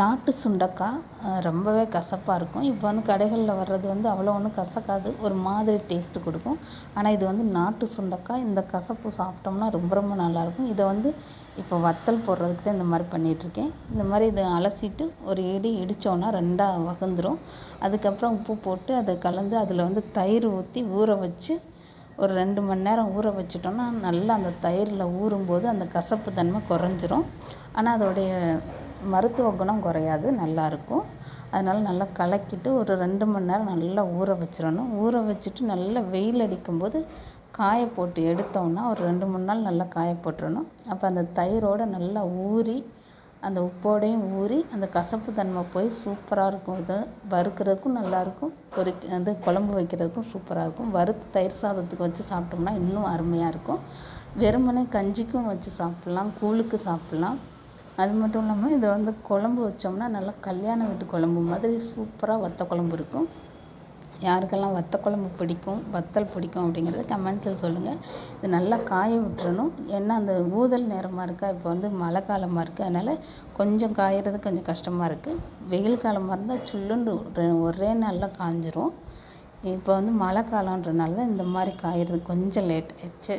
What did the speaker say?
நாட்டு சுண்டக்காய் ரொம்பவே கசப்பாக இருக்கும். இப்போ வந்து கடைகளில் வர்றது வந்து அவ்வளோ ஒன்றும் கசக்காது. ஒரு மாதிரி டேஸ்ட்டு கொடுக்கும். ஆனால் இது வந்து நாட்டு சுண்டக்காய் இந்த கசப்பு சாப்பிட்டோம்னா ரொம்ப ரொம்ப நல்லாயிருக்கும் இதை வந்து இப்போ வத்தல் போடுறதுக்கு தான் இந்த மாதிரி பண்ணிகிட்ருக்கேன் இந்த மாதிரி இதை அலசிட்டு ஒரு இடி இடித்தோன்னா ரெண்டாக வகுந்துடும் அதுக்கப்புறம் உப்பு போட்டு அதை கலந்து அதில் வந்து தயிர் ஊற்றி ஊற வச்சு ஒரு ரெண்டு மணி நேரம் ஊற வச்சிட்டோம்னா நல்லா அந்த தயிரில் ஊறும்போது அந்த கசப்பு தன்மை குறைஞ்சிரும். ஆனால் அதோடைய மருத்துவ குணம் குறையாது நல்லாயிருக்கும் அதனால் நல்லா கலக்கிட்டு ஒரு ரெண்டு மணி நேரம் நல்லா ஊற வச்சிடணும். ஊற வச்சுட்டு நல்லா வெயில் அடிக்கும்போது காய போட்டு எடுத்தோம்னா ஒரு ரெண்டு மூணு நாள் நல்லா காய போட்டுறணும். அப்போ அந்த தயிரோடு நல்லா ஊறி அந்த உப்போடையும் ஊறி அந்த கசப்பு தன்மை போய் சூப்பராக இருக்கும். இது வறுக்கிறதுக்கும் நல்லாயிருக்கும் பொறி அந்த குழம்பு வைக்கிறதுக்கும் சூப்பராக இருக்கும். வறுத்து தயிர் சாதத்துக்கு வச்சு சாப்பிட்டோம்னா இன்னும் அருமையாக இருக்கும். வெறுமனே கஞ்சிக்கும் வச்சு சாப்பிட்லாம் கூழுக்கு சாப்பிட்லாம். அது மட்டும் இல்லாமல் இதை வந்து குழம்பு வச்சோம்னா நல்லா கல்யாண வீட்டு குழம்பு மாதிரி சூப்பராக வத்த குழம்பு இருக்கும். யாருக்கெல்லாம் வத்த குழம்பு பிடிக்கும் வத்தல் பிடிக்கும் அப்படிங்கிறத கமெண்ட்ஸில் சொல்லுங்கள் இது நல்லா காய விட்டுறணும். ஏன்னா அந்த ஊதல் நேரமாக இருக்கா இப்போ வந்து மழை காலமாக இருக்குது அதனால் கொஞ்சம் காயறது கொஞ்சம் கஷ்டமாக இருக்குது வெயில் காலமாக இருந்தால் சுல்லுன்னு ஒரே நாளில் காஞ்சிரும். இப்போ வந்து மழை காலன்றனால தான் இந்த மாதிரி காயறது கொஞ்சம் லேட் ஆயிடுச்சு.